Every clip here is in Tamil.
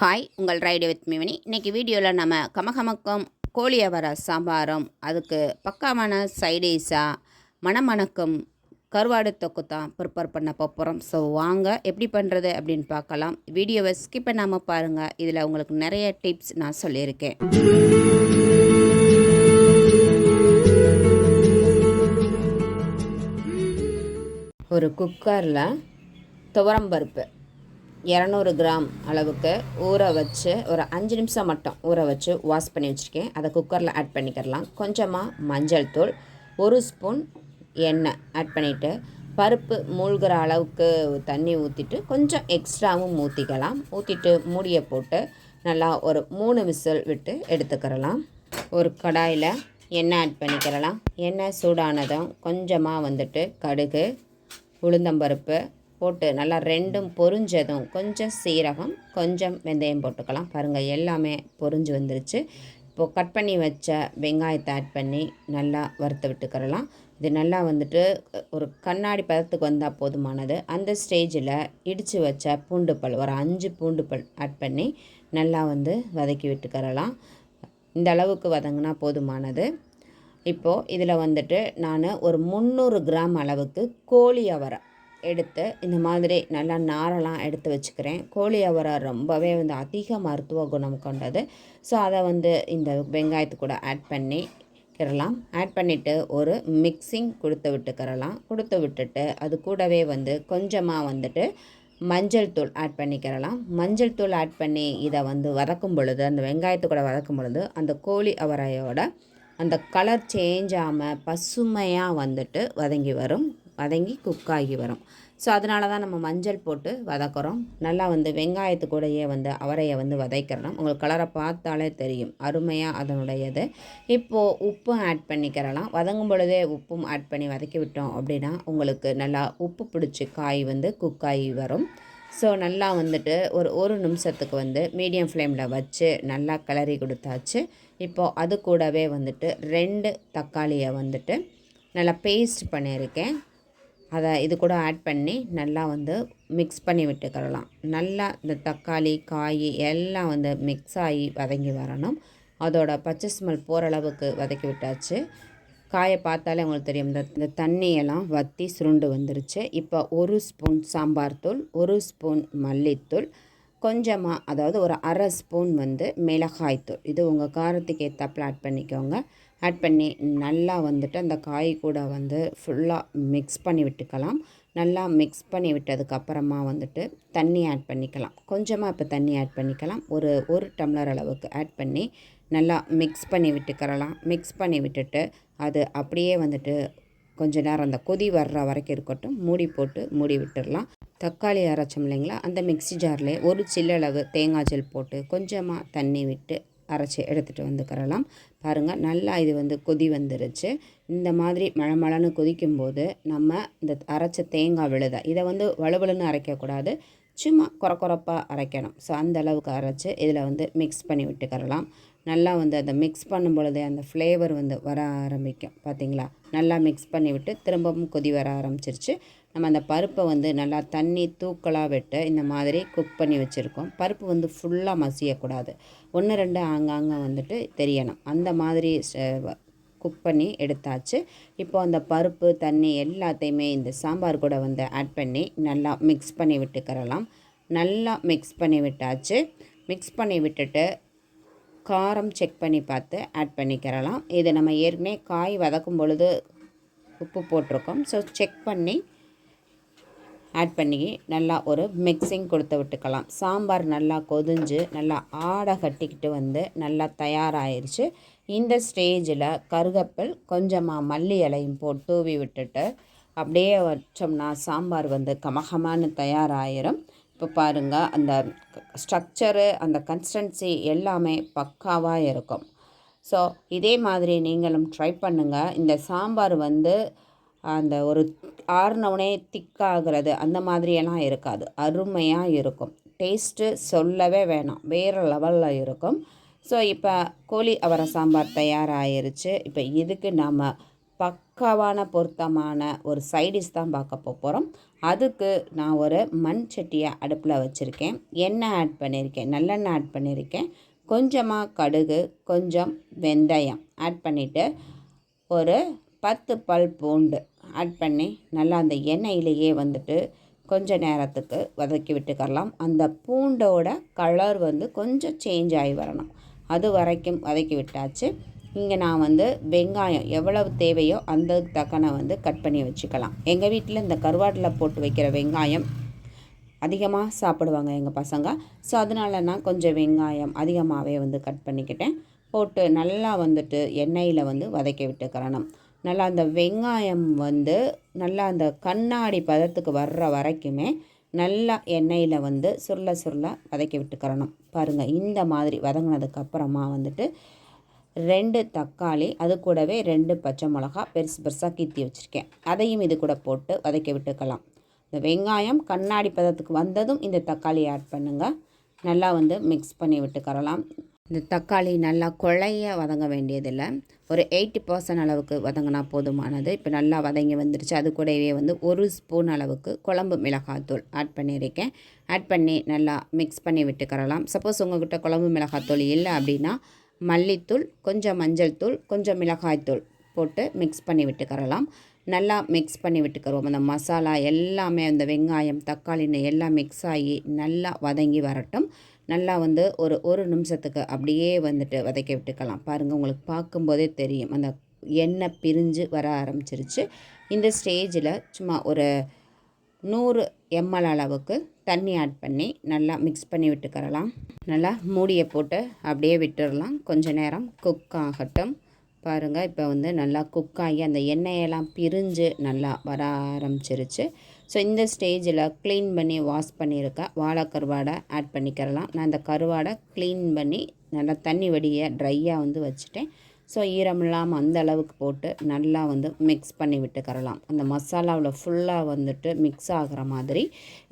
ஹாய் உங்கள் ரைடு வித் மிவனி இன்றைக்கி வீடியோவில் நம்ம கமகமக்கம் கோழி சாம்பாரம் சாம்பாரும் அதுக்கு பக்காவான சைடிஷாக மணமணக்கும் கருவாடு தொக்கு தான் ப்ரிப்பேர் பண்ண போகிறோம் ஸோ வாங்க எப்படி பண்ணுறது அப்படின்னு பார்க்கலாம். வீடியோவை ஸ்கிப் பண்ணாமல் பாருங்கள் இதில் உங்களுக்கு நிறைய டிப்ஸ் நான் சொல்லியிருக்கேன். ஒரு குக்கரில் துவரம்பருப்பு இரநூறு கிராம் அளவுக்கு ஊற வச்சு ஒரு அஞ்சு நிமிஷம் மட்டும் ஊற வச்சு வாஷ் பண்ணி வச்சுருக்கேன். அதை குக்கரில் ஆட் பண்ணிக்கிறலாம் கொஞ்சமாக மஞ்சள் தூள் ஒரு ஸ்பூன் எண்ணெய் ஆட் பண்ணிவிட்டு பருப்பு மூழ்கிற அளவுக்கு தண்ணி ஊற்றிட்டு கொஞ்சம் எக்ஸ்ட்ராவும் ஊற்றிக்கலாம் ஊற்றிட்டு மூடியை போட்டு நல்லா ஒரு மூணு விசில் விட்டு எடுத்துக்கிறலாம் ஒரு கடாயில் எண்ணெய் ஆட் பண்ணிக்கிறலாம் எண்ணெய் சூடானதும் கொஞ்சமாக வந்துட்டு கடுகு உளுந்தம்பருப்பு போட்டு நல்லா ரெண்டும் பொரிஞ்சதும் கொஞ்சம் சீரகம் கொஞ்சம் வெந்தயம் போட்டுக்கலாம். பாருங்கள் எல்லாமே பொரிஞ்சு வந்துருச்சு. இப்போது கட் பண்ணி வச்ச வெங்காயத்தை ஆட் பண்ணி நல்லா வறுத்து விட்டுக்கிறலாம். இது நல்லா வந்துட்டு ஒரு கண்ணாடி பதத்துக்கு வந்தால் போதுமானது. அந்த ஸ்டேஜில் இடித்து வச்ச பூண்டு பல் ஒரு அஞ்சு பூண்டு பல் ஆட் பண்ணி நல்லா வந்து வதக்கி விட்டுக்கிறலாம். இந்த அளவுக்கு வதங்கினா போதுமானது. இப்போது இதில் வந்துட்டு நான் ஒரு முந்நூறு கிராம் அளவுக்கு கோழி அவரை எடுத்து இந்த மாதிரி நல்லா நாரெல்லாம் எடுத்து வச்சுக்கிறேன். கோழி அவரை ரொம்பவே வந்து அதிக மருத்துவ குணம் கொண்டது. ஸோ அதை வந்து இந்த வெங்காயத்து கூட ஆட் பண்ணி கிடலாம் ஆட் பண்ணிவிட்டு ஒரு மிக்சிங் கொடுத்து விட்டுக்கிறலாம். கொடுத்து விட்டுட்டு அது கூடவே வந்து கொஞ்சமாக வந்துட்டு மஞ்சள் தூள் ஆட் பண்ணிக்கிறலாம். மஞ்சள் தூள் ஆட் பண்ணி இதை வந்து வதக்கும் பொழுது அந்த வெங்காயத்து கூட வதக்கும் பொழுது அந்த கோழி அவரையோட அந்த கலர் சேஞ்ச் ஆகாமல் பசுமையாக வந்துட்டு வதங்கி வரும். வதங்கி குக்காகி வரும். ஸோ அதனால தான் நம்ம மஞ்சள் போட்டு வதக்குறோம். நல்லா வந்து வெங்காயத்து கூடயே வந்து அவரையை வந்து வதக்கிறோம் உங்களுக்கு கலரை பார்த்தாலே தெரியும். அருமையாக அதனுடையது. இப்போது உப்பும் ஆட் பண்ணிக்கிறலாம். வதங்கும் பொழுதே உப்பும் ஆட் பண்ணி வதக்கி விட்டோம் அப்படின்னா உங்களுக்கு நல்லா உப்பு பிடிச்சி காய் வந்து குக்காகி வரும். ஸோ நல்லா வந்துட்டு ஒரு ஒரு நிமிஷத்துக்கு வந்து மீடியம் ஃப்ளேமில் வச்சு நல்லா கிளறி கொடுத்தாச்சு. இப்போது அது கூடவே வந்துட்டு ரெண்டு தக்காளியை வந்துட்டு நல்லா பேஸ்ட் பண்ணியிருக்கேன். அதை இது கூட ஆட் பண்ணி நல்லா வந்து மிக்ஸ் பண்ணி விட்டுக்கிறலாம் நல்லா இந்த தக்காளி காய் எல்லாம் வந்து மிக்ஸ் ஆகி வதங்கி வரணும். அதோட பச்சை ஸ்மெல் போகிற அளவுக்கு வதக்கி விட்டாச்சு. காயை பார்த்தாலே உங்களுக்கு தெரியும். இந்த இந்த தண்ணியெல்லாம் வற்றி சுருண்டு வந்துருச்சு. இப்போ ஒரு ஸ்பூன் சாம்பார் தூள் ஒரு ஸ்பூன் மல்லித்தூள் கொஞ்சமாக அதாவது ஒரு அரை ஸ்பூன் வந்து மிளகாய்த்தூள். இது உங்கள் காரத்துக்கு ஏற்றாப்பில் ஆட் பண்ணிக்கோங்க. ஆட் பண்ணி நல்லா வந்துட்டு அந்த காய் கூட வந்து ஃபுல்லாக மிக்ஸ் பண்ணி விட்டுக்கலாம். நல்லா மிக்ஸ் பண்ணி விட்டதுக்கப்புறமா வந்துட்டு தண்ணி ஆட் பண்ணிக்கலாம். கொஞ்சமாக இப்போ தண்ணி ஆட் பண்ணிக்கலாம். ஒரு ஒரு டம்ளர் அளவுக்கு ஆட் பண்ணி நல்லா மிக்ஸ் பண்ணி விட்டுக்கிறலாம். மிக்ஸ் பண்ணி விட்டுட்டு அது அப்படியே வந்துட்டு கொஞ்ச நேரம் அந்த கொதி வர்ற வரைக்கும் இருக்கட்டும். மூடி போட்டு மூடி விட்டுடலாம். தக்காளி அரைச்சோம் இல்லைங்களா? அந்த மிக்ஸி ஜார்லேயே ஒரு சில்லளவு தேங்காய் ஜெல் போட்டு கொஞ்சமாக தண்ணி விட்டு அரைச்சி எடுத்துகிட்டு வந்துக்கிறலாம் பாருங்கள் நல்லா இது வந்து கொதி வந்துருச்சு. இந்த மாதிரி மழை மழைன்னு கொதிக்கும்போது நம்ம இந்த அரைச்ச தேங்காய் விழுதை இதை வந்து வலுவலுன்னு அரைக்கக்கூடாது. சும்மா குறை குறைப்பாக அரைக்கணும். ஸோ அந்த அளவுக்கு அரைச்சி இதில் வந்து மிக்ஸ் பண்ணி விட்டுக்கிறலாம் நல்லா வந்து அதை மிக்ஸ் பண்ணும் பொழுது அந்த ஃப்ளேவர் வந்து வர ஆரம்பிக்கும். பார்த்தீங்களா நல்லா மிக்ஸ் பண்ணி விட்டு திரும்பவும் கொதி வர ஆரம்பிச்சிருச்சு. நம்ம அந்த பருப்பை வந்து நல்லா தண்ணி தூக்கலாக விட்டு இந்த மாதிரி குக் பண்ணி வச்சுருக்கோம். பருப்பு வந்து ஃபுல்லாக மசியக்கூடாது. ஒன்று ரெண்டு ஆங்காங்கே வந்துட்டு தெரியணும். அந்த மாதிரி குக் பண்ணி எடுத்தாச்சு. இப்போ அந்த பருப்பு தண்ணி எல்லாத்தையுமே இந்த சாம்பார் கூட வந்து ஆட் பண்ணி நல்லா மிக்ஸ் பண்ணி விட்டுக்கிறலாம். நல்லா மிக்ஸ் பண்ணி விட்டாச்சு. மிக்ஸ் பண்ணி விட்டுட்டு காரம் செக் பண்ணி பார்த்து ஆட் பண்ணிக்கிறலாம். இது நம்ம ஏற்கனவே காய் வதக்கும் பொழுது உப்பு போட்டிருக்கோம். ஸோ செக் பண்ணி ஆட் பண்ணி நல்லா ஒரு மிக்சிங் கொடுத்து விட்டுக்கலாம். சாம்பார் நல்லா கொதிஞ்சு நல்லா ஆடை கட்டிக்கிட்டு வந்து நல்லா தயாராகிருச்சு இந்த ஸ்டேஜில் கருகப்பில் கொஞ்சமாக மல்லி இலையும் போட்டு தூவி விட்டுட்டு அப்படியே வச்சோம்னா சாம்பார் வந்து கமகமானு தயாராகிரும் இப்போ பாருங்கள் அந்த ஸ்ட்ரக்சரு அந்த கன்சிஸ்டன்சி எல்லாமே பக்காவாக இருக்கும். ஸோ இதே மாதிரி நீங்களும் ட்ரை பண்ணுங்கள் இந்த சாம்பார் வந்து அந்த ஒரு ஆறுனவுனே திக்காகிறது அந்த மாதிரியெல்லாம் இருக்காது. அருமையாக இருக்கும். டேஸ்ட்டு சொல்லவே வேணாம். வேறு லெவலில் இருக்கும். ஸோ இப்போ கோழி அவரை சாம்பார் தயாராகிருச்சு இப்போ இதுக்கு நாம் பக்காவான பொருத்தமான ஒரு சைடிஷ் தான் பார்க்க போகிறோம் அதுக்கு நான் ஒரு மண் சட்டியை அடுப்பில் வச்சுருக்கேன். எண்ணெய் ஆட் பண்ணியிருக்கேன் நல்லெண்ணெய் ஆட் பண்ணியிருக்கேன் கொஞ்சமாக கடுகு கொஞ்சம் வெந்தயம் ஆட் பண்ணிவிட்டு ஒரு பத்து பல் பூண்டு ஆட் பண்ணி நல்லா அந்த எண்ணெயிலேயே வந்துட்டு கொஞ்சம் நேரத்துக்கு வதக்கி விட்டுக்கரலாம் அந்த பூண்டோட கலர் வந்து கொஞ்சம் சேஞ்ச் ஆகி வரணும். அது வரைக்கும் வதக்கி விட்டாச்சு. இங்கே நான் வந்து வெங்காயம் எவ்வளவு தேவையோ அந்த தக்கன வந்து கட் பண்ணி வச்சுக்கலாம். எங்கள் வீட்டில் இந்த கருவாட்டில் போட்டு வைக்கிற வெங்காயம் அதிகமாக சாப்பிடுவாங்க எங்கள் பசங்க. ஸோ அதனால நான் கொஞ்சம் வெங்காயம் அதிகமாகவே வந்து கட் பண்ணிக்கிட்டேன். போட்டு நல்லா வந்துட்டு எண்ணெயில் வந்து வதக்கி விட்டுக்கிறணும். நல்லா அந்த வெங்காயம் வந்து நல்லா அந்த கண்ணாடி பதத்துக்கு வர்ற வரைக்குமே நல்லா எண்ணெயில் வந்து சுருள சுருள வதக்கி விட்டுக்கிறணும். பாருங்கள் இந்த மாதிரி வதங்கினதுக்கப்புறமா வந்துட்டு ரெண்டு தக்காளி அது கூடவே ரெண்டு பச்சை மிளகா பெருசு பெருசாக கீத்தி வச்சுருக்கேன். அதையும் இது கூட போட்டு வதக்கி விட்டுக்கலாம். இந்த வெங்காயம் கண்ணாடி பதத்துக்கு வந்ததும் இந்த தக்காளி ஆட் பண்ணுங்கள் நல்லா வந்து மிக்ஸ் பண்ணி விட்டுக்கரலாம் இந்த தக்காளி நல்லா குழைய வதங்க வேண்டியதில்லை. ஒரு எயிட்டி பர்சன்ட் அளவுக்கு வதங்கினா போதுமானது. இப்போ நல்லா வதங்கி வந்துருச்சு. அது கூடவே வந்து ஒரு ஸ்பூன் அளவுக்கு குழம்பு மிளகாத்தூள் ஆட் பண்ணியிருக்கேன். ஆட் பண்ணி நல்லா மிக்ஸ் பண்ணி விட்டுக்கரலாம் சப்போஸ் உங்கள்கிட்ட குழம்பு மிளகாத்தூள் இல்லை அப்படின்னா மல்லித்தூள் கொஞ்சம் மஞ்சள் தூள் கொஞ்சம் மிளகாய்த்தூள் போட்டு மிக்ஸ் பண்ணி விட்டுக்கரலாம் நல்லா மிக்ஸ் பண்ணி விட்டுக்கிறோம். அந்த மசாலா எல்லாமே அந்த வெங்காயம் தக்காளின்னு எல்லாம் மிக்ஸ் ஆகி நல்லா வதங்கி வரட்டும். நல்லா வந்து ஒரு ஒரு நிமிஷத்துக்கு அப்படியே வந்துட்டு வதக்கி விட்டுக்கலாம். பாருங்கள் உங்களுக்கு பார்க்கும்போதே தெரியும். அந்த எண்ணெய் பிரிஞ்சு வர ஆரம்பிச்சிருச்சு. இந்த ஸ்டேஜில் சும்மா ஒரு நூறு எம்எல் அளவுக்கு தண்ணி ஆட் பண்ணி நல்லா மிக்ஸ் பண்ணி விட்டுக்கிறலாம். நல்லா மூடியை போட்டு அப்படியே விட்டுடலாம் கொஞ்ச நேரம் குக் ஆகட்டும். பாருங்கள் இப்போ வந்து நல்லா குக் ஆகி அந்த எண்ணெயெல்லாம் பிரிஞ்சு நல்லா வர ஆரம்பிச்சிருச்சு. ஸோ இந்த ஸ்டேஜில் க்ளீன் பண்ணி வாஷ் பண்ணியிருக்கேன் வாழை கருவாடை ஆட் பண்ணிக்கிறலாம். நான் அந்த கருவாடை க்ளீன் பண்ணி நல்லா தண்ணி வடியை ட்ரையாக வந்து வச்சுட்டேன். ஸோ ஈரம் இல்லாமல் அந்த அளவுக்கு போட்டு நல்லா வந்து மிக்ஸ் பண்ணி விட்டுக்கரலாம் அந்த மசாலாவில் ஃபுல்லாக வந்துட்டு மிக்ஸ் ஆகிற மாதிரி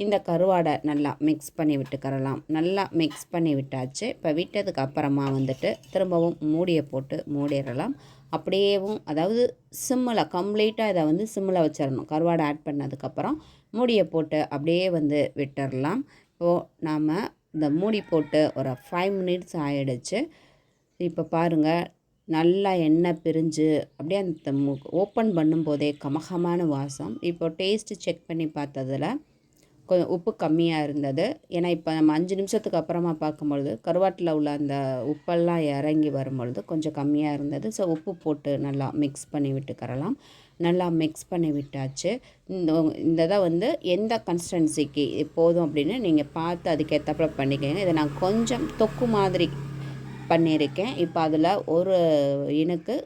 இந்த கருவாடை நல்லா மிக்ஸ் பண்ணி விட்டுக்கரலாம் நல்லா மிக்ஸ் பண்ணி விட்டாச்சு. இப்போ விட்டதுக்கு அப்புறமா வந்துட்டு திரும்பவும் மூடியை போட்டு மூடிடலாம். அப்படியேவும் அதாவது சிம்மில் கம்ப்ளீட்டாக இதை வந்து சிம்மில் வச்சிடணும். கருவாடை ஆட் பண்ணதுக்கப்புறம் மூடியை போட்டு அப்படியே வந்து விட்டுடலாம். இப்போது நாம் இந்த மூடி போட்டு ஒரு ஃபைவ் மினிட்ஸ் ஆகிடுச்சு இப்போ பாருங்கள் நல்லா எண்ணெய் பிரிஞ்சு அப்படியே அந்த ஓப்பன் பண்ணும்போதே கமகமான வாசம். இப்போ டேஸ்ட்டு செக் பண்ணி பார்த்ததில் கொஞ்சம் உப்பு கம்மியாக இருந்தது. ஏன்னா இப்போ நம்ம அஞ்சு நிமிஷத்துக்கு அப்புறமா பார்க்கும்பொழுது கருவாட்டில் உள்ள அந்த உப்பெல்லாம் இறங்கி வரும்பொழுது கொஞ்சம் கம்மியாக இருந்தது. ஸோ உப்பு போட்டு நல்லா மிக்ஸ் பண்ணி விட்டுக்கரலாம் நல்லா மிக்ஸ் பண்ணி விட்டாச்சு. இந்த இந்த இதை வந்து எந்த கன்சிஸ்டன்சிக்கு போதும் அப்படின்னு நீங்கள் பார்த்து அதுக்கேற்றப்பல பண்ணிக்கோங்க. இதை நான் கொஞ்சம் தொக்கு மாதிரி பண்ணியிருக்கேன். இப்போ அதில் ஒரு இனுக்கு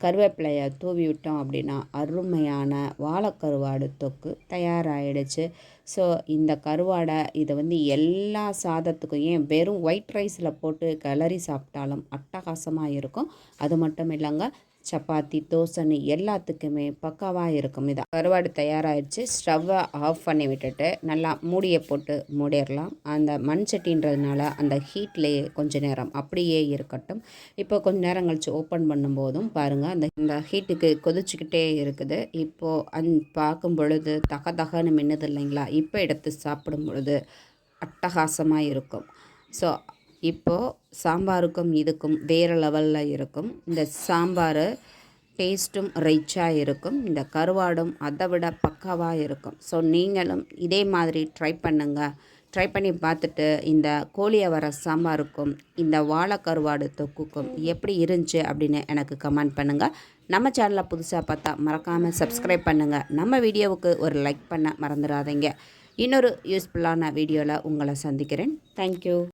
கருவேப்பிலையை தூவி விட்டோம் அப்படின்னா அருமையான வாழைக்கருவாடு தொக்கு தயாராகிடுச்சு ஸோ இந்த கருவாடை இதை வந்து எல்லா சாதத்துக்கும் ஏன் வெறும் ஒயிட் ரைஸில் போட்டு கிளறி சாப்பிட்டாலும் அட்டகாசமாக இருக்கும். அது மட்டும் இல்லைங்க சப்பாத்தி தோசைன்னு எல்லாத்துக்குமே பக்காவாக இருக்கும் இது. கருவாடு தயாராகிடுச்சு ஸ்டவ்வை ஆஃப் பண்ணி விட்டுட்டு நல்லா மூடியை போட்டு மூடிடலாம். அந்த மண் சட்டின்றதுனால அந்த ஹீட்லேயே கொஞ்ச நேரம் அப்படியே இருக்கட்டும். இப்போ கொஞ்ச நேரம் கழித்து ஓப்பன் பண்ணும்போதும் பாருங்கள் அந்த இந்த ஹீட்டுக்கு கொதிச்சுக்கிட்டே இருக்குது. இப்போது அந் பார்க்கும் பொழுது தக தகன்னு மின்னுது இல்லைங்களா? இப்போ எடுத்து சாப்பிடும் பொழுது அட்டகாசமாக இருக்கும். ஸோ இப்போது சாம்பாருக்கும் இதுக்கும் வேறு லெவலில் இருக்கும். இந்த சாம்பார் டேஸ்ட்டும் ரிச்சாக இருக்கும். இந்த கருவாடும் அதை விட பக்காவாக இருக்கும். ஸோ நீங்களும் இதே மாதிரி ட்ரை பண்ணுங்கள் ட்ரை பண்ணி பார்த்துட்டு இந்த கோழியை வர சாம்பாருக்கும் இந்த வாழை கருவாடு தொக்குக்கும் எப்படி இருந்துச்சு அப்படின்னு எனக்கு கமெண்ட் பண்ணுங்கள் நம்ம சேனலை புதுசாக பார்த்தா மறக்காமல் சப்ஸ்கிரைப் பண்ணுங்கள் நம்ம வீடியோவுக்கு ஒரு லைக் பண்ண மறந்துடாதீங்க. இன்னொரு யூஸ்ஃபுல்லான வீடியோவில் உங்களை சந்திக்கிறேன். தேங்க்யூ